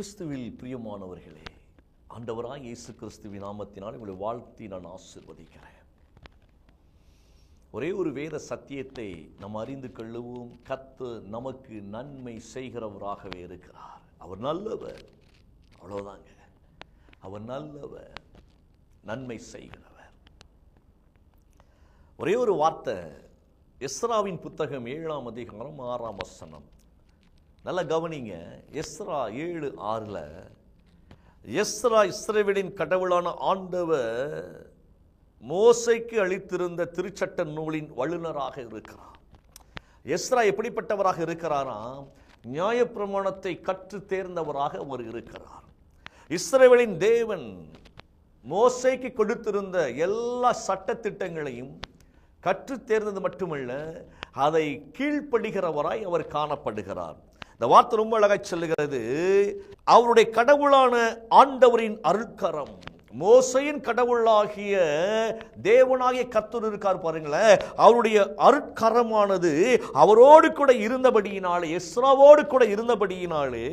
கிறிஸ்துவில் பிரியமானவர்களே ஆண்டவராய் இயேசு கிறிஸ்துவின் நாமத்தினால் உங்களை வாழ்த்தி நான் ஆசிர்வதிக்கிறேன். ஒரே ஒரு வேத சத்தியத்தை நாம் அறிந்து கொள்ளுவோம். கத்து நமக்கு நன்மை செய்கிறவராகவே இருக்கிறார். அவர் நல்லவர் அவ்வளோதாங்க அவர் நல்லவர் நன்மை செய்கிறவர். ஒரே ஒரு வார்த்தை எஸ்ராவின் புத்தகம் ஏழாம் அதிகாரம் ஆறாம் வசனம். நல்லா கவனிங்க. எஸ்ரா ஏழு ஆறில் எஸ்ரா இஸ்ரேவேலின் கடவுளான ஆண்டவர் மோசைக்கு அளித்திருந்த திருச்சட்ட நூலின் வல்லுநராக இருக்கிறார். எஸ்ரா எப்படிப்பட்டவராக இருக்கிறாராம் நியாயப்பிரமாணத்தை கற்று தேர்ந்தவராக அவர் இருக்கிறார். இஸ்ரேவேலின் தேவன் மோசைக்கு கொடுத்திருந்த எல்லா சட்டத்திட்டங்களையும் கற்று தேர்ந்தது மட்டுமல்ல அதை கீழ்ப்படுகிறவராய் அவர் காணப்படுகிறார். இந்த வார்த்தை ரொம்ப அழகாய் சொல்லுகிறது. அவருடைய கடவுளான ஆண்டவரின் அருட்கரம். மோசையின் கடவுளாகிய தேவனாகிய கத்தூர் இருக்கார் பாருங்களேன். அவருடைய அருட்கரமானது அவரோடு கூட இருந்தபடியினாலே எஸ்ராவோடு கூட இருந்தபடியினாலே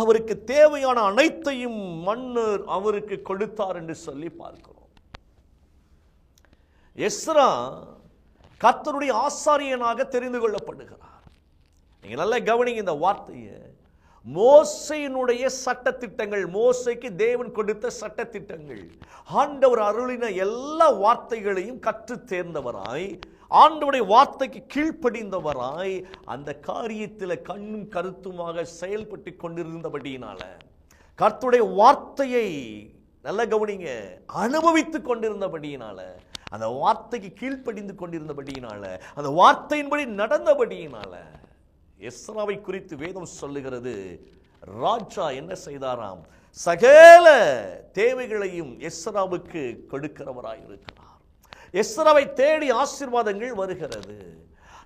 அவருக்கு தேவையான அனைத்தையும் மன்னர் அவருக்கு கொடுத்தார் என்று சொல்லி பார்க்கிறோம். எஸ்ரா கத்தருடைய ஆசாரியனாக தெரிந்து கொள்ளப்படுகிறார். நீங்கள் நல்லா கவனிங்க இந்த வார்த்தையை. மோசையினுடைய சட்டத்திட்டங்கள் மோசைக்கு தேவன் கொடுத்த சட்டத்திட்டங்கள். ஆண்டவர் அருளின எல்லா வார்த்தைகளையும் கற்று தேர்ந்தவராய் ஆண்டவருடைய வார்த்தைக்கு கீழ்ப்படிந்தவராய் அந்த காரியத்தில் கண்ணும் கருத்துமாக செயல்பட்டு கொண்டிருந்தபடியினால கர்த்துடைய வார்த்தையை நல்ல கவனிங்க அனுபவித்து கொண்டிருந்தபடியினால அந்த வார்த்தைக்கு கீழ்ப்படிந்து கொண்டிருந்தபடியினால அந்த வார்த்தையின்படி நடந்தபடியினால எஸ்ராவை குறித்து வேதம் சொல்லுகிறது. ராஜா என்ன செய்தாராம்? சகல தேவைகளையும் எஸ்ராவுக்கு கொடுக்கிறவராய் இருக்கிறார். எஸ்ராவை தேடி ஆசீர்வாதங்கள் வருகிறது.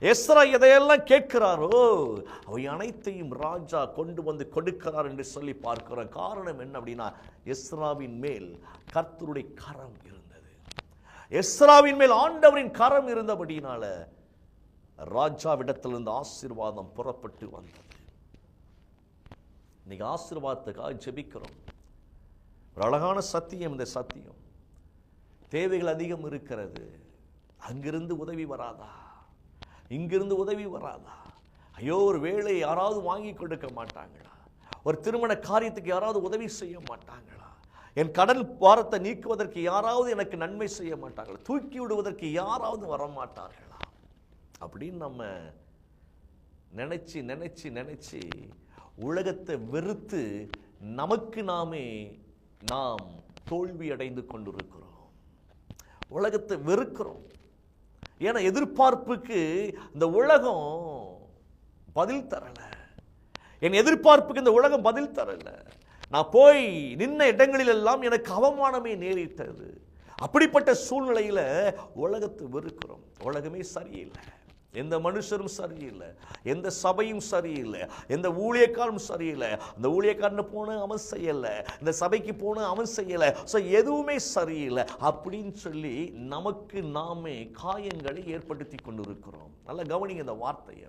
எஸ்ரா எதையெல்லாம் கேட்கிறாரோ அவை அனைத்தையும் ராஜா கொண்டு வந்து கொடுக்கிறார் என்று சொல்லி பார்க்கிறோம் காரணம் என்ன அப்படின்னா எஸ்ராவின் மேல் கர்த்தருடைய கரம் இருந்தது. எஸ்ராவின் மேல் ஆண்டவரின் கரம் இருந்தபடியினால ராஜாவிடத்திலிருந்து ஆசீர்வாதம் புறப்பட்டு வந்தது. இன்னைக்கு ஆசீர்வாதத்துக்காக ஜெபிக்கிறோம். ஒரு அழகான சத்தியம் இந்த சத்தியம். தேவைகள் அதிகம் இருக்கிறது. அங்கிருந்து உதவி வராதா? இங்கிருந்து உதவி வராதா? ஐயோ ஒரு வேலை யாராவது வாங்கி கொடுக்க மாட்டாங்களா? ஒரு திருமண காரியத்துக்கு யாராவது உதவி செய்ய மாட்டாங்களா? என் கடன் பாரத்தை நீக்குவதற்கு யாராவது எனக்கு நன்மை செய்ய மாட்டாங்களா? தூக்கி விடுவதற்கு யாராவது வர மாட்டார்களா அப்படின்னு நம்ம நினச்சி நினச்சி நினச்சி உலகத்தை வெறுத்து நமக்கு நாமே நாம் தோல்வி அடைந்து கொண்டிருக்கிறோம். உலகத்தை வெறுக்கிறோம். ஏன்னா எதிர்பார்ப்புக்கு இந்த உலகம் பதில் தரலை. என் எதிர்பார்ப்புக்கு இந்த உலகம் பதில் தரலை. நான் போய் நின்ன இடங்களில் எல்லாம் எனக்கு அவமானமே நேரிட்டது. அப்படிப்பட்ட சூழ்நிலையில் உலகத்தை வெறுக்கிறோம். உலகமே சரியில்லை. எந்த மனுஷரும் சரியில்லை. எந்த சபையும் சரியில்லை. எந்த ஊழியக்காரனும் சரியில்லை. அந்த ஊழியக்காரனை போன அவன் செய்யலை. இந்த சபைக்கு போன அவன் செய்யலை. ஸோ எதுவுமே சரியில்லை. அப்படின்னு சொல்லி நமக்கு நாமே காயங்களை ஏற்படுத்தி கொண்டிருக்கிறோம். நல்லா கவனிங்க இந்த வார்த்தையை.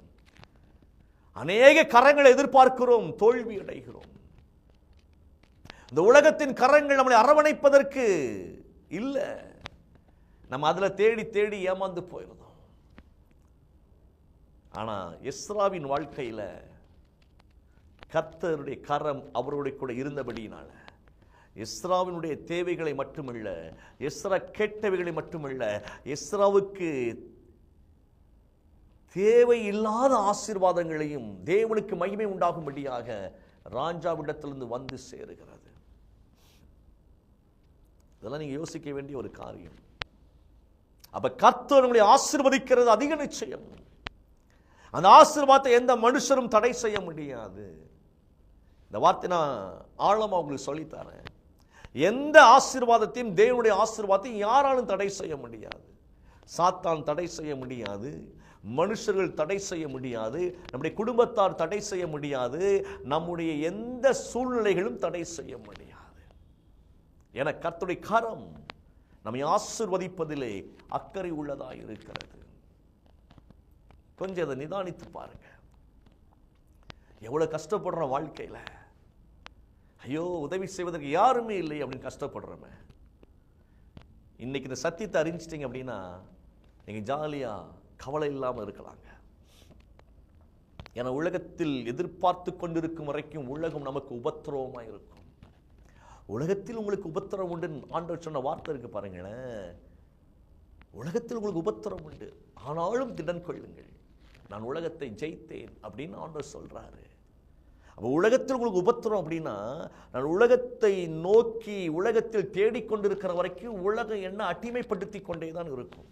அநேக கரங்களை எதிர்பார்க்கிறோம். தோல்வி அடைகிறோம். இந்த உலகத்தின் கரங்கள் நம்மளை அரவணைப்பதற்கு இல்லை. நம்ம அதில் தேடி தேடி ஏமாந்து போயிருந்தோம். ஆனால் எஸ்ராவின் வாழ்க்கையில கர்த்தருடைய கரம் அவருடைய கூட இருந்தபடியினால எஸ்ராவினுடைய தேவைகளை மட்டுமல்ல எஸ்ரா கேட்டவைகளை மட்டுமல்ல எஸ்ராவுக்கு தேவையில்லாத ஆசீர்வாதங்களையும் தேவனுக்கு மகிமை உண்டாகும்படியாக ராஜாவிடத்திலிருந்து வந்து சேருகிறது. இதெல்லாம் நீங்கள் யோசிக்க வேண்டிய ஒரு காரியம். அப்போ கர்த்தர் ஆசிர்வதிக்கிறது அதிக நிச்சயம். அந்த ஆசீர்வாதத்தை எந்த மனுஷரும் தடை செய்ய முடியாது. இந்த வார்த்தை நான் ஆழமாக உங்களுக்கு சொல்லித்தரேன். எந்த ஆசீர்வாதத்தையும் தேவனுடைய ஆசீர்வாதத்தையும் யாராலும் தடை செய்ய முடியாது. சாத்தான் தடை செய்ய முடியாது. மனுஷர்கள் தடை செய்ய முடியாது. நம்முடைய குடும்பத்தார் தடை செய்ய முடியாது. நம்முடைய எந்த சூழ்நிலைகளும் தடை செய்ய முடியாது. என கர்த்துடைய கரம் நம்மை ஆசிர்வதிப்பதிலே அக்கறை உள்ளதாக இருக்கிறது கொஞ்சம் அதை நிதானித்து பாருங்க. எவ்வளோ கஷ்டப்படுறோம் வாழ்க்கையில? ஐயோ உதவி செய்வதற்கு யாருமே இல்லை அப்படின்னு கஷ்டப்படுறோமே இன்னைக்கு இந்த சத்தியத்தை அறிஞ்சிட்டிங்க அப்படின்னா நீங்கள் ஜாலியாக கவலை இல்லாமல் இருக்கலாங்க. ஏன்னா உலகத்தில் எதிர்பார்த்து கொண்டிருக்கும் வரைக்கும் உலகம் நமக்கு உபத்திரவமாக இருக்கும். உலகத்தில் உங்களுக்கு உபத்திரம் உண்டு. ஆண்டவர் சொன்ன வார்த்தை இருக்கு பாருங்களேன். உலகத்தில் உங்களுக்கு உபத்திரம் உண்டு. ஆனாலும் திடன் கொள்ளுங்கள். நான் உலகத்தை ஜெயித்தேன் அப்படின்னு ஆண்டவர் சொல்கிறாரு அப்போ உலகத்தில் உங்களுக்கு உபத்திரம் அப்படின்னா நான் உலகத்தை நோக்கி உலகத்தில் தேடிக்கொண்டிருக்கிற வரைக்கும் உலகம் என்ன அடிமைப்படுத்தி கொண்டே தான் இருக்கும்.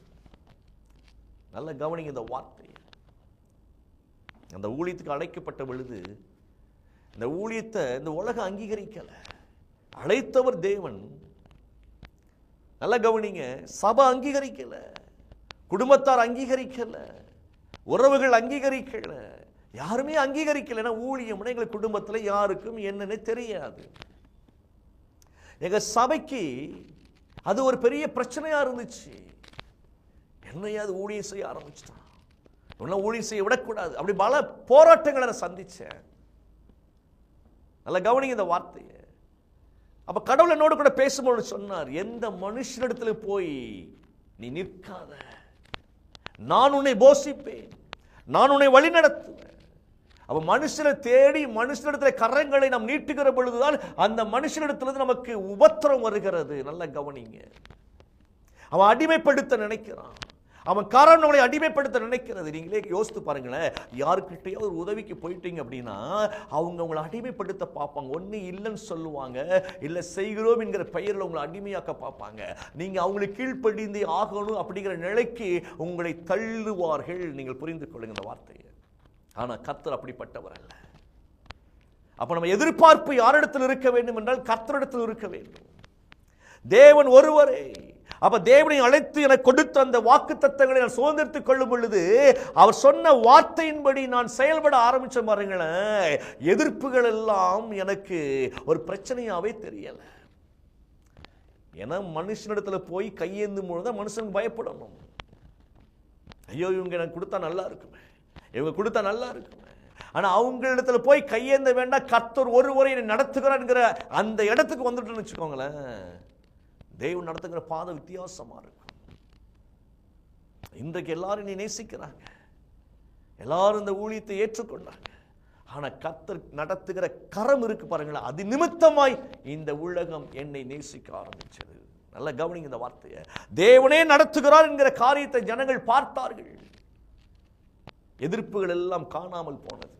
நல்ல கவனிங்க இந்த வார்த்தையை. அந்த ஊழியத்துக்கு அழைக்கப்பட்ட பொழுது இந்த ஊழியத்தை இந்த உலகம் அங்கீகரிக்கலை. அழைத்தவர் தேவன். நல்ல கவனிங்க சபை அங்கீகரிக்கலை. குடும்பத்தார் அங்கீகரிக்கலை. உறவுகள் அங்கீகரிக்கல. யாருமே அங்கீகரிக்கல ஏன்னா ஊழியம்னா எங்க குடும்பத்துல யாருக்கும் என்னன்னு தெரியாது. எங்க சபைக்கு அது ஒரு பெரிய பிரச்சனையா இருந்துச்சு. என்னையாவது ஊழியம் செய்ய ஆரம்பிச்சிட்டான் இன்னும் ஊழியம் செய்ய விடக்கூடாது. அப்படி பல போராட்டங்களை நான் சந்திச்சேன். நல்லா கவனிங்க இந்த வார்த்தையை. அப்ப கடவுள் என்னோடு கூட பேசும்போது சொன்னார் எந்த மனுஷனிடத்துல போய் நீ நிற்காத. நான் உன்னை போஷிப்பேன். நான் உன்னை வழி நடத்துவேன் அப்ப மனுஷனை தேடி மனுஷனிடத்துல கரங்களை நாம் நீட்டுகிற பொழுதுதான் அந்த மனுஷனிடத்துல நமக்கு உபத்திரம் வருகிறது. நல்ல கவனிங்க. அவன் அடிமைப்படுத்த நினைக்கிறான். அவன் காரணம் நம்மளை அடிமைப்படுத்த நினைக்கிறது. நீங்களே யோசித்து பாருங்களேன். யாருக்கிட்டையோ ஒரு உதவிக்கு போயிட்டீங்க அப்படின்னா அவங்க உங்களை அடிமைப்படுத்த பார்ப்பாங்க. ஒன்று இல்லைன்னு சொல்லுவாங்க. இல்லை செய்கிறோம் என்கிற பெயரில் உங்களை அடிமையாக்க பார்ப்பாங்க. நீங்கள் அவங்களுக்கு கீழ்ப்படிந்து ஆகணும் அப்படிங்கிற நிலைக்கு உங்களை தள்ளுவார்கள். நீங்கள் புரிந்து கொள்ளுங்க இந்த வார்த்தையை. ஆனால் கத்தர் அப்படிப்பட்டவர் அல்ல. அப்போ நம்ம எதிர்பார்ப்பு யாரிடத்தில் இருக்க வேண்டும் என்றால் கத்தரிடத்தில் இருக்க வேண்டும். தேவன் ஒருவரே. அப்ப தேவனை அழைத்து எனக்கு கொடுத்த அந்த வாக்கு தத்தங்களை நான் சுதந்திரத்துக் கொள்ளும் பொழுது அவர் சொன்ன வார்த்தையின்படி நான் செயல்பட ஆரம்பிச்ச பாருங்களேன். எதிர்ப்புகள் எல்லாம் எனக்கு ஒரு பிரச்சனையாவே தெரியல. ஏன்னா மனுஷனிடத்துல போய் கையேந்தும் பொழுது மனுஷன் பயப்படணும். ஐயோ இவங்க எனக்கு கொடுத்தா நல்லா இருக்குமே. இவங்க கொடுத்தா நல்லா இருக்குமே. ஆனால் அவங்களிடத்துல போய் கையேந்த வேண்டாம். கத்தர் ஒருவரை என்னை நடத்துகிறார்ங்கிற அந்த இடத்துக்கு வந்துட்டோம்னு வச்சுக்கோங்களேன். தெய்வம் நடத்துகிற பாதை வித்தியாசமாக இருக்கும். இன்றைக்கு எல்லாரும் நீ நேசிக்கிறாங்க. எல்லாரும் இந்த ஊழியத்தை ஏற்றுக்கொண்டாங்க. ஆனால் கத்தர் நடத்துகிற கரம் இருக்கு பாருங்களேன். அது நிமித்தமாய் இந்த உலகம் என்னை நேசிக்க ஆரம்பிச்சது. நல்ல கவனிங்க இந்த வார்த்தையை. தேவனே நடத்துகிறார் என்கிற காரியத்தை ஜனங்கள் பார்த்தார்கள். எதிர்ப்புகள் எல்லாம் காணாமல் போனது.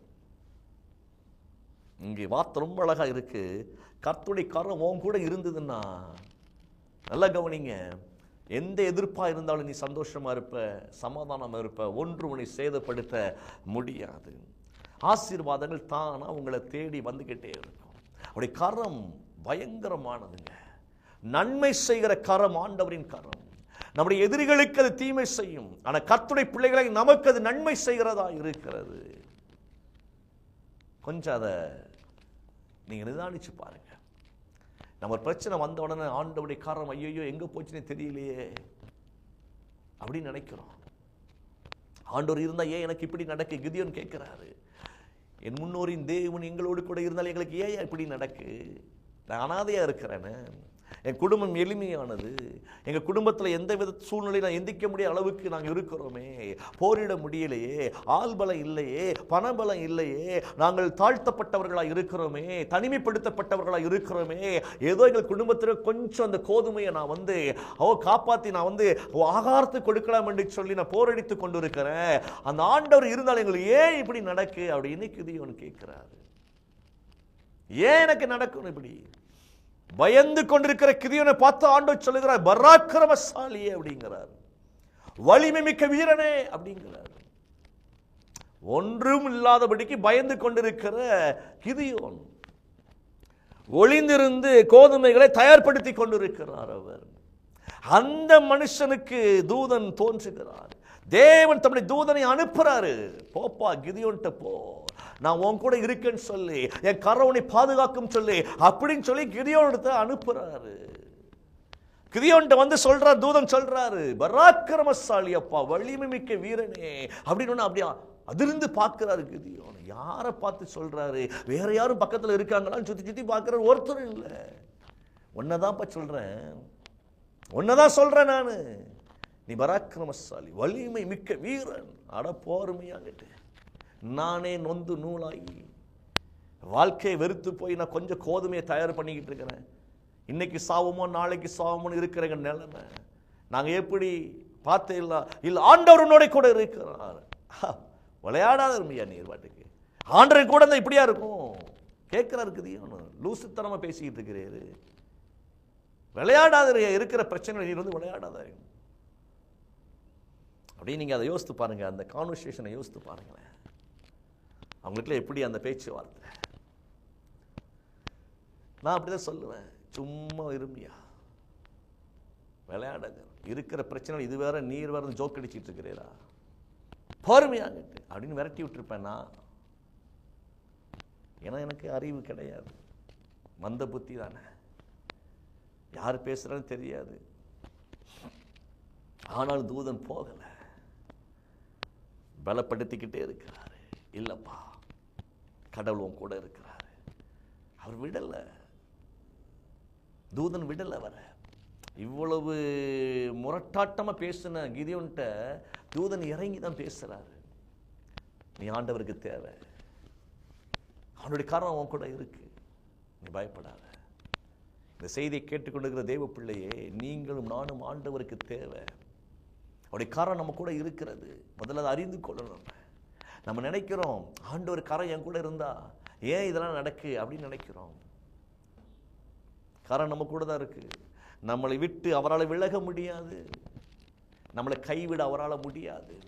இங்கே வார்த்தை ரொம்ப அழகா இருக்கு. கர்த்துடைய கரம் உன் கூட இருந்ததுன்னா நல்லா கவனிங்க. எந்த எதிர்ப்பாக இருந்தாலும் நீ சந்தோஷமா இருப்ப சமாதானமா இருப்ப ஒன்று உன்னை சேதப்படுத்த முடியாது. ஆசீர்வாதங்கள் தானாக உங்களை தேடி வந்துகிட்டே இருக்கும். அவருடைய கரம் பயங்கரமானதுங்க. நன்மை செய்கிற கரம் ஆண்டவரின் கரம். நம்முடைய எதிரிகளுக்கு அது தீமை செய்யும். ஆனால் கத்துடைய பிள்ளைகளை நமக்கு அது நன்மை செய்கிறதா இருக்கிறது. கொஞ்சம் அதை நீங்க நிதானிச்சு பாருங்கள் நம்ம ஒரு பிரச்சனை வந்த உடனே ஆண்டவுடைய காரணம் ஐயோ எங்கே போச்சுன்னே தெரியலையே. அப்படின்னு நினைக்கிறோம். ஆண்டவர் இருந்தால் ஏன் எனக்கு இப்படி நடக்கு? கிதியோன்னு கேட்குறாரு. என் முன்னோரின் தேவன் எங்களோடு கூட இருந்தால் எங்களுக்கு ஏன் இப்படி நடக்கு? நான் அனாதையாக இருக்கிறேன்னு என் குடும்பம் எளிமையானது. எங்கள் குடும்பத்தில் எந்த வித சூழ்நிலையும் நான் எந்திக்க முடியாத அளவுக்கு நாங்கள் இருக்கிறோமே. போரிட முடியலையே ஆள்பலம் இல்லையே பணபலம் இல்லையே. நாங்கள் தாழ்த்தப்பட்டவர்களாக இருக்கிறோமே தனிமைப்படுத்தப்பட்டவர்களாக இருக்கிறோமே. ஏதோ எங்கள் குடும்பத்தில் கொஞ்சம் அந்த கோதுமையை நான் வந்து அவ காப்பாற்றி நான் வந்து ஆகாரத்தை கொடுக்கலாம் என்று சொல்லி நான் போரடித்து கொண்டு இருக்கிறேன் அந்த ஆண்டவர் இருந்தால் எங்களுக்கு ஏன் இப்படி நடக்கு? அப்படின்னு கிதியோன் கேட்கிறாரு. ஏன் எனக்கு நடக்கணும் இப்படி? பயந்து கொண்டிருக்கிற கிதியோனை பார்த்து ஆண்டவர் சொல்லுகிறார் பராக்கிரமசாலியே அப்படிங்கிறார். வலிமை மிக்க வீரனே அப்படிங்கிறார். ஒன்றும் இல்லாதபடிக்கு பயந்து கொண்டிருக்கிற கிதியோன் ஒளிந்திருந்து கோதுமைகளை தயார்படுத்தி கொண்டிருக்கிறார் அவர். அந்த மனுஷனுக்கு தூதன் தோன்றுகிறார் தேவன் தம்முடைய தூதனை அனுப்புறாரு. போப்பா கிதியோன்ட்ட போ. நான் உன் கூட இருக்கேன்னு சொல்லி என் கரவனை பாதுகாக்கும் சொல்லி அப்படின்னு சொல்லி கிதியோனிடத்தை அனுப்புறாரு. கிரியோன்ட்ட வந்து சொல்றார் தூதன் சொல்றாரு பராக்கிரமசாலி அப்பா வலிமை மிக்க வீரனே அப்படின்னு அப்படியா அதிர்ந்து பார்க்கிறாரு கிரியோன் யாரை பார்த்து சொல்றாரு? வேற யாரும் பக்கத்தில் இருக்காங்களான்னு சுத்தி சுத்தி பார்க்கறாரு ஒருத்தரும் இல்லை. உன்னதான்ப்பா சொல்றேன். தான் சொல்றேன் நான். நீ பராக்கிரமசாலி வலிமை மிக்க வீரன். அட போருமையாங்கிட்டு நானே நொந்து நூலாகி வாழ்க்கையை வெறுத்து போய் நான் கொஞ்சம் கோதுமையை தயார் பண்ணிக்கிட்டு இருக்கிறேன். இன்னைக்கு சாவமோ நாளைக்கு சாவமோன்னு இருக்கிற நிலைமை. நாங்கள் எப்படி பார்த்து இல்லை இல்லை ஆண்டவர் உன்னோட கூட இருக்கிறார். விளையாடாத இருமையா நீர் பாட்டுக்கு. ஆண்டவர் கூட இருந்தால் இப்படியா இருக்கும்? கேட்குறா இருக்குது லூசுத்தனமாக பேசிக்கிட்டு இருக்கிறாரு. விளையாடாத இருக்கிற பிரச்சனை நீர் வந்து விளையாடாத அப்படின்னு நீங்கள் அதை யோசித்து பாருங்கள் அந்த கான்வர்சேஷனை யோசித்து பாருங்களேன். அவங்களுக்குள்ள எப்படி அந்த பேச்சுவார்த்தை நான் அப்படிதான் சொல்லுவேன். சும்மா இருமியா. விளையாடுங்க. இருக்கிற பிரச்சனை இது வேற நீர் வேற ஜோக் அடிச்சிட்டு இருக்கிறீரா? பொறுமையாங்கிட்டு. அப்படின்னு விரட்டி விட்டுருப்பேன் நான். ஏன்னா எனக்கு அறிவு கிடையாது. மந்த புத்தி தானே. யார் பேசுகிறான்னு தெரியாது. ஆனால் தூதன் போகலை. பலப்படுத்திக்கிட்டே இருக்கிறாரு. இல்லைப்பா. கடவுள் உன் கூட இருக்கிறாரு. அவர் விடலை. தூதன் விடலை வர இவ்வளவு முரட்டாட்டமா பேசின கிதியோன்ட்ட தூதன் இறங்கி தான் பேசுகிறாரு நீ ஆண்டவருக்கு தேவை. அவனுடைய காரணம் அவன் கூட இருக்கு. நீ பயப்படாத. இந்த செய்தியை கேட்டுக்கொண்டிருக்கிற தேவ பிள்ளையே நீங்களும் நானும் ஆண்டவருக்கு தேவை. அவருடைய காரணம் நம்ம கூட இருக்கிறது. முதல்ல அதை அறிந்து கொள்ளணும் நம்ம. நினைக்கிறோம் நினைக்கிறோம் ஆண்டவர் கரம் என் கூட இருந்தா ஏன் இதெல்லாம் நடக்கு? அப்படின்னு நினைக்கிறோம். கரம் நம்ம கூட தான் இருக்குது நம்மளை விட்டு அவரால் விலக முடியாது. நம்மளை கைவிட அவரால் முடியாது.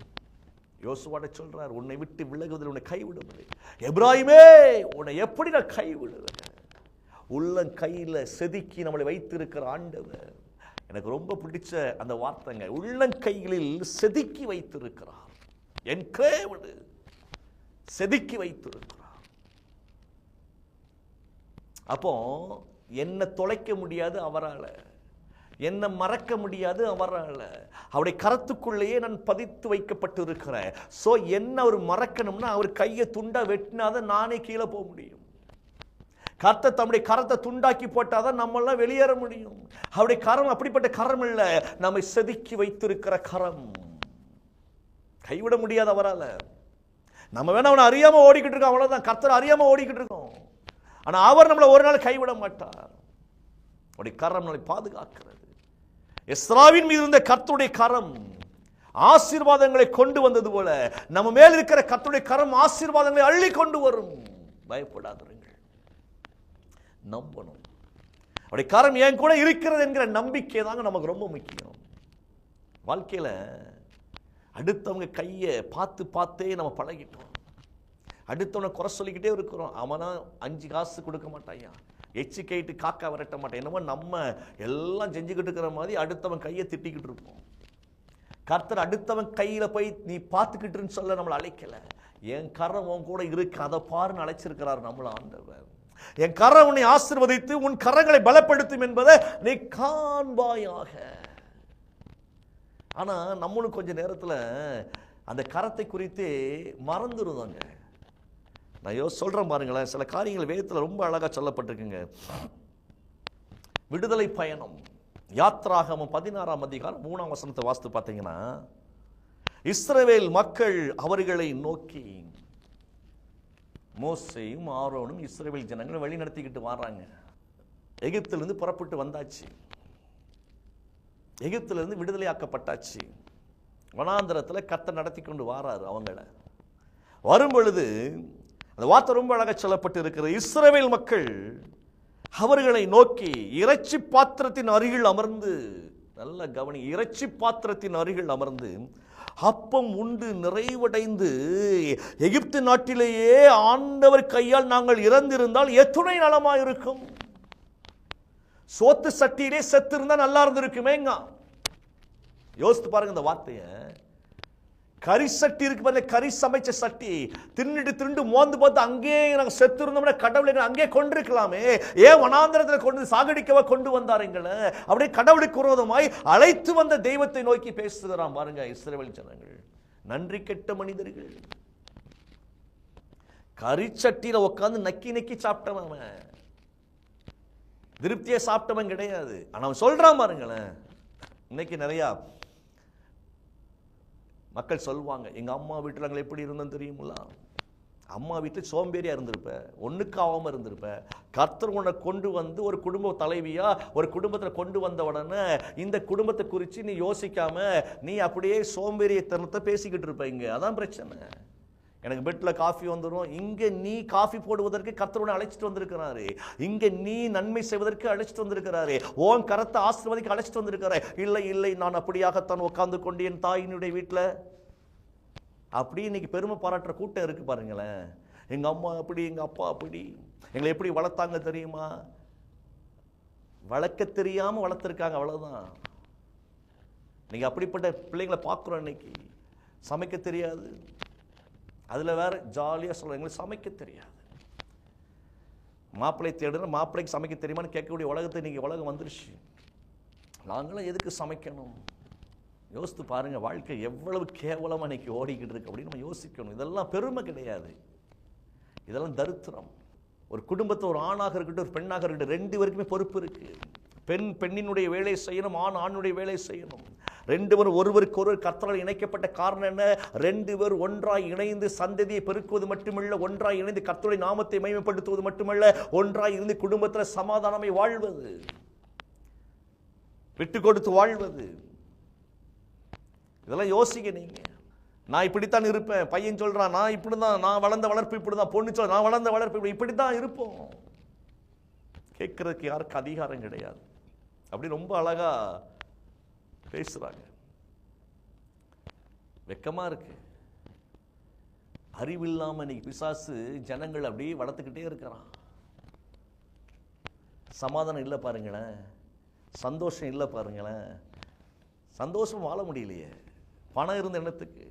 யோசுவாட சொல்கிறார் உன்னை விட்டு விலகுவதில் உன்னை கைவிடுவது எப்ராஹிமே உன்னை எப்படி நான் கைவிடுவேன்? உள்ளம் கையில் செதுக்கி நம்மளை வைத்திருக்கிற ஆண்டவர். எனக்கு ரொம்ப பிடிச்ச அந்த வார்த்தைங்க உள்ளங்கைகளில் செதுக்கி வைத்திருக்கிறார். என் கேவடு செதுக்கி வைத்திருக்கிறார். அப்போ என்ன தொலைக்க முடியாது அவரால். என்ன மறக்க முடியாது அவரால். அவருடைய கரத்துக்குள்ளேயே நான் பதித்து வைக்கப்பட்டு இருக்கிறேன் ஸோ என்ன அவர் மறக்கணும்னா அவர் கையை துண்டா வெட்டினாதான் நானே கீழே போக முடியும். கரத்தை தம்முடைய கரத்தை துண்டாக்கி போட்டால் தான் நம்மளாம் வெளியேற முடியும். அவருடைய கரம் அப்படிப்பட்ட கரம் இல்லை. நம்மை செதுக்கி வைத்திருக்கிற கரம். கைவிட முடியாது அவரால். நம்ம வேணா அவனை அறியாமல் ஓடிக்கிட்டு இருக்கோம் அவ்வளோதான் கர்த்தர் அறியாமல் ஓடிக்கிட்டு இருக்கோம். ஆனால் அவர் நம்மளை ஒரு நாள் கைவிட மாட்டார். அவருடைய கரம் நம்மளை பாதுகாக்கிறது. எஸ்ராவின் மீது இருந்த கர்த்தருடைய கரம் ஆசீர்வாதங்களை கொண்டு வந்தது போல நம்ம மேல் இருக்கிற கர்த்தருடைய கரம் ஆசீர்வாதங்களை அள்ளி கொண்டு வரும். பயப்படாதீர்கள் நம்பணும். அவருடைய கரம் என் கூட இருக்கிறது என்கிற நம்பிக்கை தாங்க நமக்கு ரொம்ப முக்கியம். வாழ்க்கையில் அடுத்தவங்க கையை பார்த்து பார்த்தே நம்ம பழகிட்டோம். அடுத்தவனை குறை சொல்லிக்கிட்டே இருக்கிறோம். அவனா அஞ்சு காசு கொடுக்க மாட்டாயா எச்சி கைட்டு காக்கா விரட்ட மாட்டான். என்னமோ நம்ம எல்லாம் செஞ்சுக்கிட்டு இருக்கிற மாதிரி அடுத்தவன் கையை திட்டிக்கிட்டு இருப்போம். கர்த்தர் அடுத்தவன் கையில் போய் நீ பார்த்துக்கிட்டுன்னு சொல்ல நம்மளை அழைக்கலை. என் கரம் உன் கூட இருக்கு. அதை பாருன்னு அழைச்சிருக்கிறார் நம்மளை ஆண்டவர். என் கரம் உன்னை ஆசிர்வதித்து உன் கரங்களை பலப்படுத்தும் என்பதை நீ காண்பாயாக. ஆனால் நம்மளும் கொஞ்சம் நேரத்தில் அந்த கரத்தை குறித்து மறந்துருந்தாங்க. நான் யோ சொல்கிறேன் பாருங்களேன் சில காரியங்கள் வேதத்தில் ரொம்ப அழகாக சொல்லப்பட்டிருக்குங்க. விடுதலை பயணம் யாத்ராகமம் பதினாறாம் அதிகாரம் மூணாம் வசனத்தை வாஸ்து பார்த்தீங்கன்னா இஸ்ரவேல் மக்கள் அவர்களை நோக்கி மோசையும் ஆரோனும் இஸ்ரேவேல் ஜனங்களை வழி நடத்திக்கிட்டு வர்றாங்க. எகிப்திலிருந்து புறப்பட்டு வந்தாச்சு. எகிப்திலிருந்து விடுதலையாக்கப்பட்டாச்சு. வனாந்திரத்தில் கத்தை நடத்தி கொண்டு வாராரு அவங்கள. வரும் பொழுது அந்த வார்த்தை ரொம்ப அழகாக சொல்லப்பட்டு இருக்கிற இஸ்ரேவேல் மக்கள் அவர்களை நோக்கி இறைச்சி பாத்திரத்தின் அருகில் அமர்ந்து நல்ல கவனி இறைச்சி பாத்திரத்தின் அருகில் அமர்ந்து அப்பம் உண்டு நிறைவடைந்து எகிப்து நாட்டிலேயே ஆண்டவர் கையால் நாங்கள் இறந்திருந்தால் எத்துணை நலமாக இருக்கும் சோத்து சட்டியிலே செத்து இருந்தா நல்லா இருந்திருக்குமேங்க. யோசித்து பாருங்க இந்த வார்த்தையை. கறி சட்டி இருக்கு பாருங்க கறி சமைச்ச சட்டி. தின்னுட்டு திருண்டு மோந்து பார்த்து அங்கேயே நாங்கள் செத்து இருந்தோம்னா கடவுளை அங்கே அங்கேயே கொண்டிருக்கலாமே ஏன் வனாந்திரத்தில் கொண்டு சாகடிக்கவா கொண்டு வந்தார் எங்களை? அப்படியே கடவுளுக்கு விரோதமாய் அழைத்து வந்த தெய்வத்தை நோக்கி பேசுகிறான் பாருங்க இஸ்ரவேல் ஜனங்கள். நன்றி கெட்ட மனிதர்கள். கரிச்சட்டியில் உட்காந்து நக்கி நக்கி சாப்பிட்டவன் அவன். திருப்தியை சாப்பிட்டவன் கிடையாது. ஆனால் அவன் சொல்கிறான் பாருங்களேன். இன்னைக்கு நிறையா மக்கள் சொல்லுவாங்க எங்கள் அம்மா வீட்டில் நாங்கள் எப்படி இருந்தோம் தெரியுங்களா அம்மா வீட்டில் சோம்பேறியாக இருந்திருப்ப ஒண்ணுக்காவாம இருந்திருப்ப. கர்த்தர் உன்னை கொண்டு வந்து ஒரு குடும்ப தலைவியாக ஒரு குடும்பத்தில் கொண்டு வந்த உடனே இந்த குடும்பத்தை குறித்து நீ யோசிக்காமல் நீ அப்படியே சோம்பேறியத்தனத்தை பேசிக்கிட்டு இருப்ப இங்கே. அதான் பிரச்சனை. எனக்கு பெட்டில் காஃபி வந்துடும் இங்கே நீ காஃபி போடுவதற்கு கர்த்தரோட அழைச்சிட்டு வந்திருக்கிறாரு. இங்கே நீ நன்மை செய்வதற்கு அழைச்சிட்டு வந்திருக்கிறாரு. ஓன் கரத்தை ஆசிர்வதிக்கு அழைச்சிட்டு வந்திருக்கிறாரு இல்லை இல்லை நான் அப்படியாகத்தான் உட்காந்து கொண்டு என் தாயினுடைய வீட்டில் அப்படி இன்னைக்கு பெருமை பாராட்டுற கூட்டம் இருக்கு பாருங்களேன். எங்கள் அம்மா அப்படி எங்கள் அப்பா அப்படி. எங்களை எப்படி வளர்த்தாங்க தெரியுமா? வளர்க்க தெரியாமல் வளர்த்துருக்காங்க அவ்வளோதான் நீங்கள் அப்படிப்பட்ட பிள்ளைங்களை பார்க்குறோம் இன்னைக்கு. சமைக்க தெரியாது. அதில் வேறு ஜாலியாக சொல்றேன் எங்களுக்கு சமைக்க தெரியாது. மாப்பிள்ளை தேடுற மாப்பிள்ளைக்கு சமைக்க தெரியுமான்னு கேட்கக்கூடிய உலகத்தை நீங்கள் உலகம் வந்துருச்சு. நாங்களும் எதுக்கு சமைக்கணும்? யோசித்து பாருங்கள் வாழ்க்கை எவ்வளவு கேவலமாக இன்றைக்கி ஓடிக்கிட்டு இருக்கு அப்படின்னு நம்ம யோசிக்கணும். இதெல்லாம் பெருமை கிடையாது. இதெல்லாம் தரித்திரம். ஒரு குடும்பத்தை ஒரு ஆணாக இருக்கட்டும் ஒரு பெண்ணாக இருக்கட்டும் ரெண்டு பேருக்குமே பொறுப்பு இருக்குது பெண் பெண்ணினுடைய வேலை செய்யணும் ஆண் ஆணுடைய வேலை செய்யணும். ரெண்டு பேரும் ஒருவருக்கு ஒருவர் கர்த்தரால் இணைக்கப்பட்ட காரணம் என்ன? ரெண்டு பேர் ஒன்றாய் இணைந்து சந்ததியை பெருக்குவது மட்டுமல்ல ஒன்றாய் இணைந்து கர்த்தருடைய நாமத்தை மகிமைப்படுத்துவது மட்டுமல்ல ஒன்றாய் இருந்து குடும்பத்தில் சமாதானமை வாழ்வது. விட்டு கொடுத்து வாழ்வது. இதெல்லாம் யோசிக்க நீங்க. நான் இப்படித்தான் இருப்பேன். பையன் சொல்றான் நான் இப்படி தான் நான் வளர்ந்த வளர்ப்பு இப்படி தான் பொண்ணு சொல்ற நான் வளர்ந்த வளர்ப்பு இப்படி இப்படி தான் இருப்போம். கேட்கறதுக்கு யாருக்கு அதிகாரம் கிடையாது. அப்படி ரொம்ப அழகா பேசுகிறாங்க வெக்கமாக இருக்கு. அறிவில்லாமல் இன்னைக்கு பிசாசு ஜனங்கள் அப்படியே வளர்த்துக்கிட்டே இருக்கிறான். சமாதானம் இல்லை பாருங்களேன். சந்தோஷம் இல்லை பாருங்களேன். சந்தோஷம் வாழ முடியலையே. பணம் இருந்த எண்ணத்துக்கு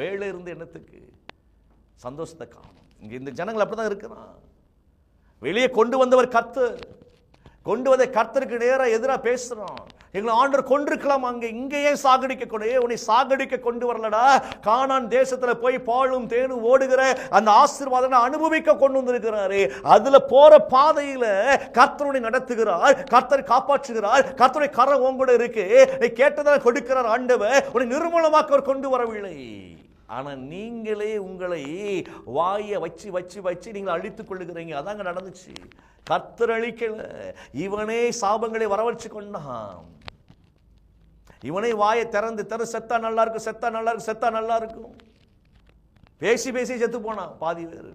வேலை இருந்த எண்ணத்துக்கு சந்தோஷத்தை காணும். இங்கே இந்த ஜனங்கள் அப்படிதான் இருக்கிறான். வெளியே கொண்டு வந்தவர் கத்து கொண்டு வந்த கர்த்தருக்கு நேராக எதிராக பேசுகிறோம் எங்களை ஆண்டவர் கொண்டிருக்கலாம் அங்கே இங்கேயே சாகடிக்க கொண்டு உன்னை சாகடிக்க கொண்டு வரலடா. காணான் தேசத்துல போய் பாலும் தேனும் ஓடுகிற அந்த ஆசீர்வாதம் அனுபவிக்க கொண்டு வந்திருக்கிறாரு. அதில் போற பாதையில் கர்த்தருடைய நடத்துகிறார் கர்த்தர் காப்பாற்றுகிறார் கர்த்தருடைய கரம் உங்கூட இருக்கு. நீ கேட்டதை கொடுக்கிறார் ஆண்டவர். உன்னை நிர்மூலமாக்க அவர் கொண்டு வரவில்லை. ஆனா நீங்களே உங்களை வாயை வச்சு வச்சு வச்சு நீங்கள் அழித்துக் கொள்ளுகிறீங்க. அதாங்க நடந்துச்சு. கர்த்தர் அழிக்கல. இவனே சாபங்களை வரவழைச்சு கொண்டான். இவனே வாயை திறந்து தரு செத்தா நல்லா இருக்கும் செத்தா நல்லா இருக்கும் செத்தா நல்லா இருக்கும். பேசி பேசி செத்து போனான் பாதி பேர்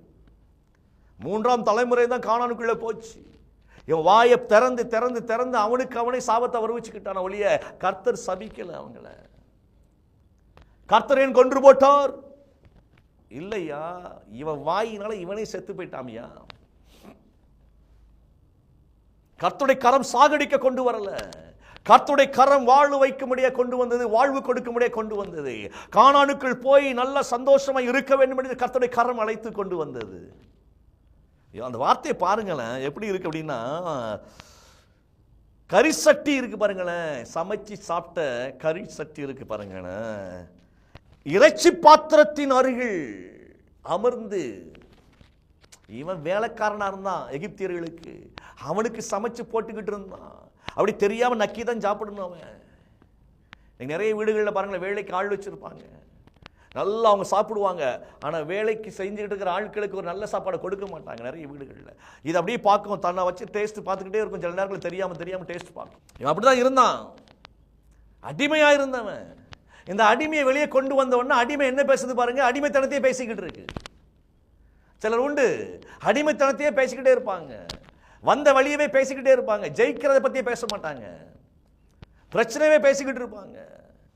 மூன்றாம் தலைமுறை தான் காணானுக்குள்ளே போச்சு. இவன் வாயை திறந்து திறந்து திறந்து அவனுக்கு அவனே சாபத்தை வருவிச்சுக்கிட்டான ஒழிய கர்த்தர் சபிக்கல அவங்கள. கர்த்தர் ஏன் கொன்று போட்டார்? இல்லையா? இவன் வாயினால இவனே செத்து போயிட்டாமியா? கர்த்தருடைய கரம் சாகடிக்க கொண்டு வரல. கர்த்துடைய கரம் வாழ்வு வைக்கும்படியா கொண்டு வந்தது வாழ்வு கொடுக்கும்படியா கொண்டு வந்தது. காணானுக்குள் போய் நல்ல சந்தோஷமா இருக்க வேண்டும் என்று கர்த்துடைய கரம் அழைத்து கொண்டு வந்தது. ஐயோ, அந்த வார்த்தையை பாருங்களேன் எப்படி இருக்கு அப்படின்னா கரிசட்டி இருக்கு பாருங்களேன். சமைச்சு சாப்பிட்ட கறி சட்டி இருக்கு பாருங்களேன். இறைச்சி பாத்திரத்தின் அருகில் அமர்ந்து இவன் வேலைக்காரனா இருந்தான் எகிப்தியர்களுக்கு. அவனுக்கு சமைச்சு போட்டுக்கிட்டு இருந்தான். அப்படி தெரியாமல் நக்கி தான் சாப்பிடணும் அவன் நீங்கள் நிறைய வீடுகளில் பாருங்களேன் வேலைக்கு ஆள் வச்சுருப்பாங்க. நல்லா அவங்க சாப்பிடுவாங்க. ஆனால் வேலைக்கு செஞ்சுக்கிட்டு இருக்கிற ஆட்களுக்கு ஒரு நல்ல சாப்பாடை கொடுக்க மாட்டாங்க நிறைய வீடுகளில். இது அப்படியே பார்க்கும் தன்னை வச்சு டேஸ்ட் பார்த்துக்கிட்டே இருக்கும். சில நேரங்களில் தெரியாமல் தெரியாமல் டேஸ்ட் பார்க்கும். இவன் அப்படிதான் இருந்தான். அடிமையாக இருந்தவன். இந்த அடிமையை வெளியே கொண்டு வந்தவொடனே அடிமை என்ன பேசுது பாருங்கள் அடிமைத்தனத்தையே பேசிக்கிட்டு இருக்கு. சிலர் உண்டு. அடிமைத்தனத்தையே பேசிக்கிட்டே இருப்பாங்க. வந்த வழியவே பேசிக்கிட்டே இருப்பாங்க. ஜெயிக்கிறத பற்றியே பேச மாட்டாங்க. பிரச்சனையவே பேசிக்கிட்டு இருப்பாங்க.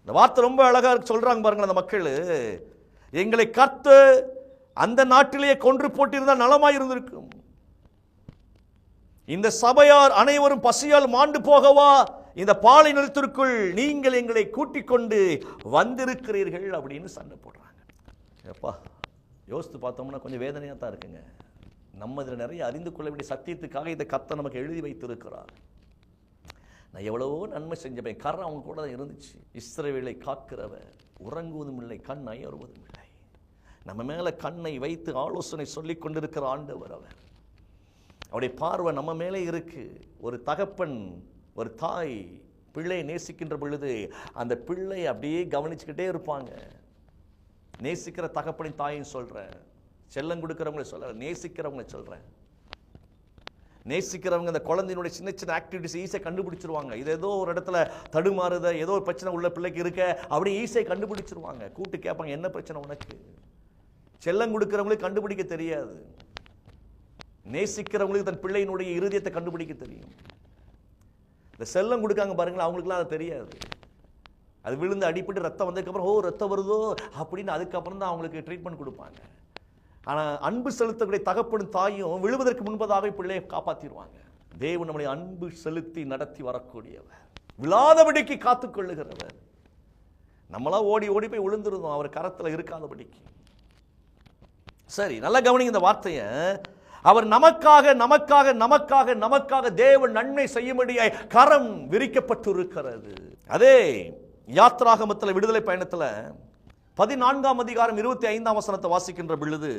இந்த வார்த்தை ரொம்ப அழகாக சொல்கிறாங்க பாருங்கள் அந்த மக்கள். எங்களை கத்து அந்த நாட்டிலேயே கொன்று போட்டிருந்தால் நலமாக இருந்திருக்கும். இந்த சபையார் அனைவரும் பசியால் மாண்டு போகவா? இந்த பாலை நிலத்திற்குள் நீங்கள் எங்களை கூட்டிக் கொண்டு வந்திருக்கிறீர்கள் அப்படின்னு சண்டை போடுறாங்க. எப்பா யோசித்து பார்த்தோம்னா கொஞ்சம் வேதனையாக தான் இருக்குங்க. நம்ம இதில் நிறைய அறிந்து கொள்ள வேண்டிய சத்தியத்துக்காக இதை கத்தை நமக்கு எழுதி வைத்திருக்கிறார். நான் எவ்வளவோ நன்மை செஞ்சப்பேன் கரை அவங்க கூட தான் இருந்துச்சு. இஸ்ரவேலை காக்கிறவர் உறங்குவதும் இல்லை கண் அயறுவதும் இல்லை. நம்ம மேலே கண்ணை வைத்து ஆலோசனை சொல்லி கொண்டிருக்கிற ஆண்டவர் அவர். அவருடைய பார்வை நம்ம மேலே இருக்கு. ஒரு தகப்பன் ஒரு தாய் பிள்ளையை நேசிக்கின்ற பொழுது அந்த பிள்ளை அப்படியே கவனிச்சுக்கிட்டே இருப்பாங்க. நேசிக்கிற தகப்பனின் தாயின்னு சொல்கிறேன் செல்லம் கொடுக்குறவங்களை சொல்ல நேசிக்கிறவங்களை சொல்கிறேன் நேசிக்கிறவங்க அந்த குழந்தையினுடைய சின்ன சின்ன ஆக்டிவிட்டிஸ் ஈஸியாக கண்டுபிடிச்சிருவாங்க. இது ஏதோ ஒரு இடத்துல தடுமாறுத ஏதோ ஒரு பிரச்சனை உள்ள பிள்ளைக்கு இருக்க அப்படியே ஈஸியாக கண்டுபிடிச்சிருவாங்க. கூட்டு கேட்பாங்க என்ன பிரச்சனை உனக்கு? செல்லம் கொடுக்குறவங்களுக்கு கண்டுபிடிக்க தெரியாது. நேசிக்கிறவங்களுக்கு தன் பிள்ளையினுடைய இருதயத்தை கண்டுபிடிக்க தெரியும். இந்த செல்லம் கொடுக்காங்க பாருங்களேன் அவங்களுக்குலாம் அது தெரியாது. அது விழுந்து அடிப்பட்டு ரத்தம் வந்ததுக்கப்புறம் ஓ ரத்தம் வருதோ? அப்படின்னு அதுக்கப்புறம் தான் அவங்களுக்கு ட்ரீட்மெண்ட் கொடுப்பாங்க. ஆனால் அன்பு செலுத்தக்கூடிய தகப்பனும் தாயும் விழுவதற்கு முன்பதாக பிள்ளையை காப்பாற்றிடுவாங்க தேவன் நம்முடைய அன்பு செலுத்தி நடத்தி வரக்கூடியவர். விழாதபடிக்கு காத்துக்கொள்ளுகிறவர். நம்மளாம் ஓடி ஓடி போய் விழுந்துருந்தோம். அவர் கரத்தில் இருக்காதபடிக்கு. சரி நல்லா கவனிங்க இந்த வார்த்தையை. அவர் நமக்காக நமக்காக நமக்காக நமக்காக தேவன் நன்மை செய்யும்படியாய் கரம் விரிக்கப்பட்டு இருக்கிறது அதே யாத்ராகமத்தில் விடுதலை பயணத்தில் பதினான்காம் அதிகாரம் இருபத்தி ஐந்தாம் வசனத்தை வாசிக்கின்ற பொழுது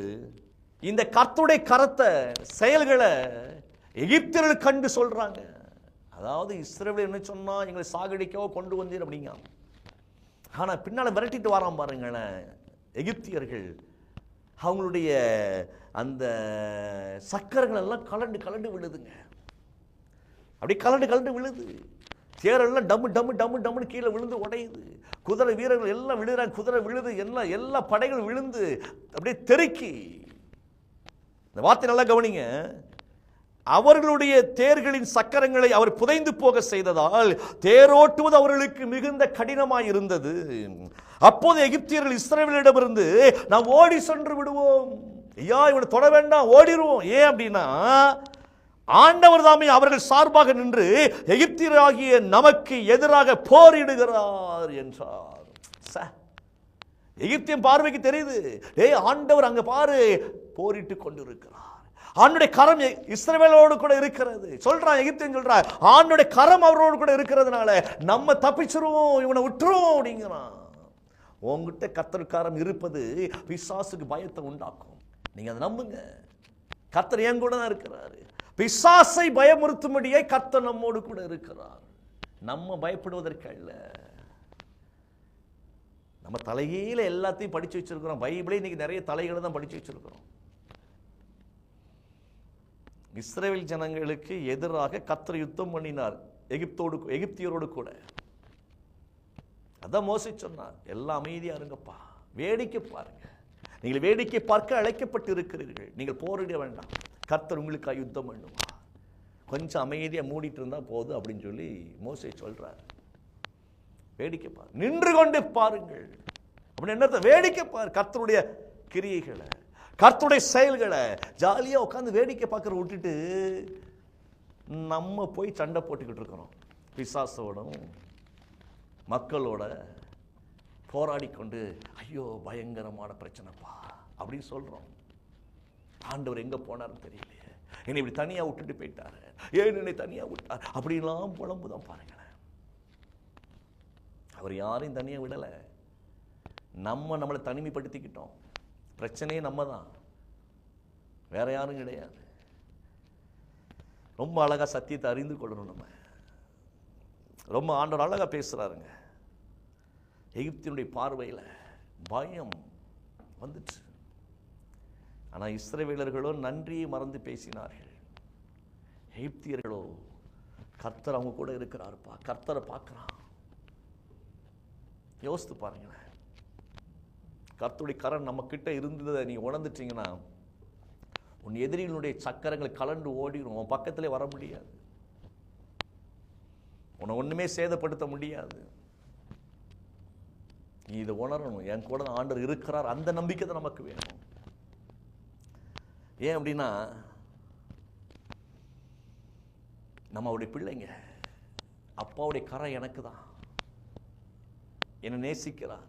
இந்த கர்த்துடைய கரத்தை செயல்களை எகிப்தியர்கள் கண்டு சொல்றாங்க. அதாவது இஸ்ரேல் என்ன சொன்னா எங்களை சாகடிக்கவோ கொண்டு வந்தீர் அப்படிங்க. ஆனால் பின்னால் விரட்டிட்டு வரான் பாருங்களேன் எகிப்தியர்கள். அவங்களுடைய அந்த சக்கரங்கள் எல்லாம் கலண்டு கலண்டு விழுதுங்க. அப்படி கலண்டு கலண்டு விழுது. தேரெல்லாம் டம்மு டம்மு டம்மு டம்முன்னு கீழே விழுந்து உடையுது. குதிரை வீரர்கள் எல்லாம் விழுகிறாங்க குதிரை விழுது எல்லாம் எல்லா படைகளும் விழுந்து அப்படியே தெருக்கி. இந்த வார்த்தை நல்லா கவனிங்க. அவர்களுடைய தேர்களின் சக்கரங்களை அவர் புதைந்து போக செய்ததால் தேரோட்டுவது அவர்களுக்கு மிகுந்த கடினமாய் இருந்தது அப்போது எகிப்தியர்கள் இஸ்ரேலிடமிருந்து நாம் ஓடி சென்று விடுவோம். ஐயா இவனை தொட வேண்டாம் ஓடிடுவோம் ஏன் அப்படின்னா ஆண்டவர் தாமே அவர்கள் சார்பாக நின்று எகிப்தியராகிய நமக்கு எதிராக போரிடுகிறார் என்றார். ச. எகிப்தியன் பார்வைக்கு தெரியுது. ஏய் ஆண்டவர் அங்க பாரு போரிட்டு கொண்டிருக்கிறார். ஆண்டுடைய கரம் இஸ்ரேவேலோடு கூட இருக்கிறது. சொல்றான் எகிப்தியன் சொல்றான் ஆண்டுடைய கரம் அவரோடு கூட இருக்கிறதுனால நம்ம தப்பிச்சிருவோம் இவனை விட்டுருவோம் அப்படிங்கிறான். உங்ககிட்ட கத்தர்காரம் இருப்பது பிசாசுக்கு பயத்தை உண்டாக்கும். நீங்க அதை நம்புங்க. கத்தர் என் கூட தான் இருக்கிறாரு. பிசாசை பயமுறுத்தும்படியே கத்த நம்மோடு கூட இருக்கிறார். நம்ம பயப்படுவதற்கு அல்ல. நம்ம தலைகீழ எல்லாத்தையும் படிச்சு வச்சிருக்கிறோம். பைபிளே இன்னைக்கு நிறைய தலைகளை தான் படிச்சு வச்சிருக்கிறோம். இஸ்ரேல் ஜனங்களுக்கு எதிராக கத்தர் யுத்தம் பண்ணினார். எகிப்தோடு எகிப்தியரோடு கூட. அதான் மோசி சொன்னார் எல்லாம் அமைதியா இருங்கப்பா. வேடிக்கை பாருங்க. நீங்கள் வேடிக்கை பார்க்க அழைக்கப்பட்டு இருக்கிறீர்கள் நீங்கள் போரிட வேண்டாம். கர்த்தர் உங்களுக்கு யுத்தம் பண்ணுவா கொஞ்சம் அமைதியாக மூடிட்டு இருந்தால் போதும் அப்படின்னு சொல்லி மோசை சொல்கிறார் வேடிக்கை பாரு. நின்று கொண்டு பாருங்கள். அப்படின்னு என்ன வேடிக்கை பாரு. கர்த்தருடைய கிரியைகளை கர்த்தருடைய செயல்களை ஜாலியாக உட்காந்து வேடிக்கை பார்க்கற விட்டுட்டு நம்ம போய் சண்டை போட்டுக்கிட்டு இருக்கிறோம். பிசாசோடும் மக்களோட போராடி கொண்டு ஐயோ பயங்கரமான பிரச்சனைப்பா அப்படின்னு சொல்கிறோம் ஆண்டவர் எங்கே போனார்னு தெரியலையே. என்னை இப்படி தனியாக விட்டுட்டு போயிட்டாரு. ஏன் என்னை தனியாக விட்டார்? அப்படிலாம் புலம்புதான் பாருங்களேன். அவர் யாரையும் தனியாக விடலை. நம்ம நம்மளை தனிமைப்படுத்திக்கிட்டோம். பிரச்சனையே நம்ம தான் வேற யாரும் கிடையாது. ரொம்ப அழகாக சத்தியத்தை அறிந்து கொள்ளணும் நம்ம. ரொம்ப ஆண்டவர் அழகாக பேசுகிறாருங்க எகிப்தினுடைய பார்வையில் பயம் வந்துச்சு. ஆனால் இஸ்ரவேலர்களோ நன்றியை மறந்து பேசினார்கள். எகிப்தியர்களோ கர்த்தர் அவங்க கூட இருக்கிறாருப்பா. கர்த்தரை பார்க்கறான். யோசித்து பாருங்களேன். கர்த்துடைய கரண் நம்ம கிட்ட இருந்ததை நீ உணர்ந்துட்டீங்கன்னா உன் எதிரிகளுடைய சக்கரங்கள் கலண்டு ஓடிடும் உன் பக்கத்திலே வர முடியாது. உன்னை ஒன்றுமே சேதப்படுத்த முடியாது. நீ இதை உணரணும். என் கூட ஆண்டவர் இருக்கிறார். அந்த நம்பிக்கை தான் நமக்கு வேணும். ஏன் அப்படின்னா நம்ம அவருடைய பிள்ளைங்க அப்பாவுடைய கரை எனக்கு தான் என்னை நேசிக்கிறார்.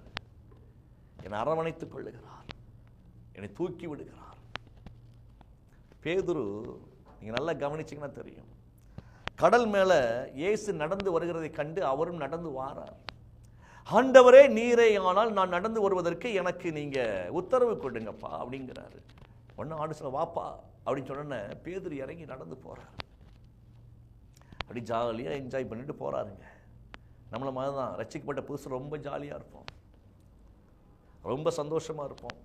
என்னை அரவணைத்துக் கொள்ளுகிறார். என்னை தூக்கி விடுகிறார். பேதுரு நீங்கள் நல்லா கவனிச்சீங்கன்னா தெரியும். கடல் மேலே இயேசு நடந்து வருகிறதை கண்டு அவரும் நடந்து வாரார். ஆண்டவரே நீரே ஆனால் நான் நடந்து வருவதற்கு எனக்கு நீங்கள் உத்தரவு கொடுங்கப்பா அப்படிங்கிறாரு. ஒன்றும் ஆண்டு சொல்ல வாப்பா அப்படின்னு சொன்னோன்னே பேதுரு இறங்கி நடந்து போகிறார் அப்படி ஜாலியாக என்ஜாய் பண்ணிட்டு போகிறாருங்க நம்மளை மாதிரி தான் ரசிக்கப்பட்ட புதுசு ரொம்ப ஜாலியாக இருப்போம். ரொம்ப சந்தோஷமாக இருப்போம்.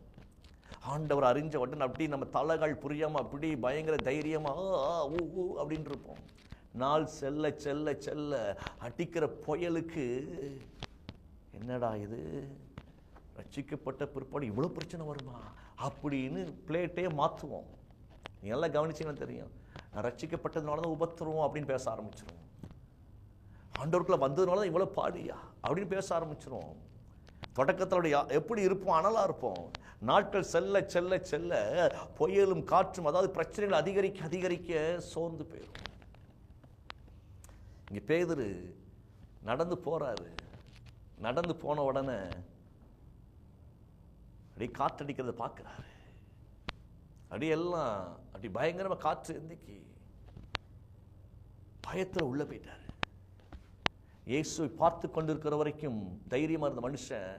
ஆண்டவர் அறிஞ்ச உடனே அப்படி நம்ம தலைகள் புரியாமல் அப்படி பயங்கர தைரியமாக ஆ, ஊ ஊ அப்படின்னு இருப்போம். நாள் செல்ல செல்ல செல்ல அடிக்கிற புயலுக்கு என்னடா இது? ரட்சிக்கப்பட்ட பிற்பாடு இவ்வளோ பிரச்சனை வருமா? அப்படின்னு பிளேட்டே மாற்றுவோம் நீ எல்லாம் கவனிச்சீங்கன்னா தெரியும். நான் ரட்சிக்கப்பட்டதுனால தான் உபத்திரம் அப்படின்னு பேச ஆரம்பிச்சிருவோம் ஆண்டோருக்குள்ளே வந்ததுனால தான் இவ்வளோ பாடியா அப்படின்னு பேச ஆரம்பிச்சிருவோம் தொடக்கத்தோடைய எப்படி இருப்போம்? அனலாக இருப்போம். நாட்கள் செல்ல செல்ல செல்ல புயலும் காற்றும் அதாவது பிரச்சனைகள் அதிகரிக்க அதிகரிக்க சோர்ந்து போயிடும் இங்கே பேதுரு நடந்து போகிறாரு நடந்து போன உடனே அப்படி காற்றடிக்கிறத பார்க்குறாரு. அப்படியே எல்லாம் அப்படி பயங்கரமா காற்று எந்திக்கி பயத்தில் உள்ள போயிட்டாரு. இயேசுவை பார்த்து கொண்டிருக்கிற வரைக்கும் தைரியமாக இருந்த மனுஷன்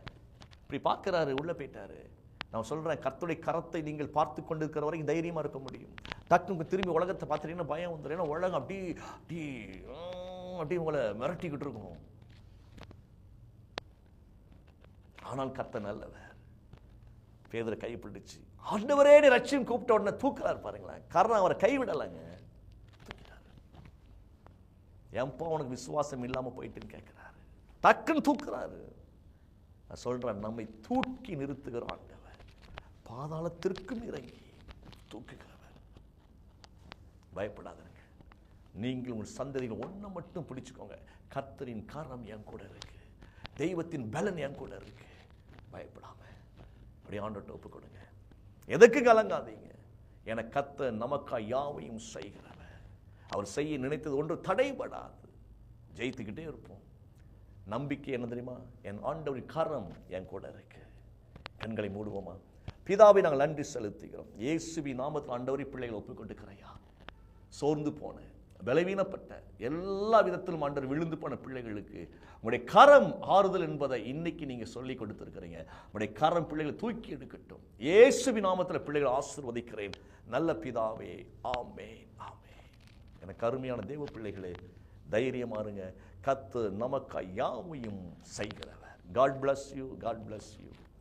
இப்படி பார்க்கறாரு உள்ளே போயிட்டாரு. நான் சொல்கிறேன் கர்த்துடைய கரத்தை நீங்கள் பார்த்து கொண்டிருக்கிற வரைக்கும் தைரியமாக இருக்க முடியும். டக்குனு திரும்பி உலகத்தை பார்த்துட்டீங்கன்னா பயம் வந்துடும் ஏன்னா உலகம் அப்படி அப்படி அப்படி உங்களை மிரட்டிக்கிட்டு இருக்கும். ஆனால் கர்த்த நல்லவர். பேதரை கை பிடிச்சு. ஆண்டவரே நீ ரட்சியம் கூப்பிட்ட உடனே தூக்குறாரு பாருங்களேன். காரணம் அவரை கைவிடலைங்க. தூக்கிட்டாரு ஏன்பா உனக்கு விசுவாசம் இல்லாமல் போயிட்டுன்னு கேட்குறாரு டக்குன்னு தூக்குறாரு. நான் சொல்கிறேன் நம்மை தூக்கி நிறுத்துகிற ஆண்டவர் பாதாளத்திற்கும் இறங்கி தூக்குகிறவர் பயப்படாதீங்க. நீங்கள் உங்கள் சந்ததிகள் ஒன்றை மட்டும் பிடிச்சிக்கோங்க. கர்த்தரின் காரணம் என் கூட இருக்கு. தெய்வத்தின் பலன் என் கூட இருக்கு. பயப்படாமல் அப்படி ஆண்டோட்ட ஒப்பு கொடுங்க எதுக்கு கலங்காதீங்க? என கத்த நமக்கா யாவையும் செய்கிறவர் அவர் செய்ய நினைத்தது ஒன்று தடைபடாது. ஜெயித்துக்கிட்டே இருப்போம். நம்பிக்கை என்ன தெரியுமா? என் ஆண்டவர் கரம் என் கூட இருக்கு. கண்களை மூடுவோமா? பிதாவை நாங்கள் நன்றி செலுத்துகிறோம். இயேசுவி நாமத்தில் ஆண்டவரை பிள்ளைகளை ஒப்புக்கொண்டுக்கிறையா? சோர்ந்து போனேன் பலவீனப்பட்ட எல்லா விதத்திலும் ஆண்டவர் விழுந்து போன பிள்ளைகளுக்கு உங்களுடைய கரம் ஆறுதல் என்பதை இன்னைக்கு நீங்கள் சொல்லி கொடுத்துருக்கிறீங்க. உங்களுடைய கரம் பிள்ளைகளை தூக்கி எடுக்கட்டும். இயேசுவி நாமத்தில் பிள்ளைகளை ஆசீர்வதிக்கிறேன். நல்ல பிதாவே ஆமே ஆமே எனக்கு அருமையான தெய்வ பிள்ளைகளே தைரியமாருங்க கத்து நமக்கு யாவையும் செய்கிறவர். God bless you God bless you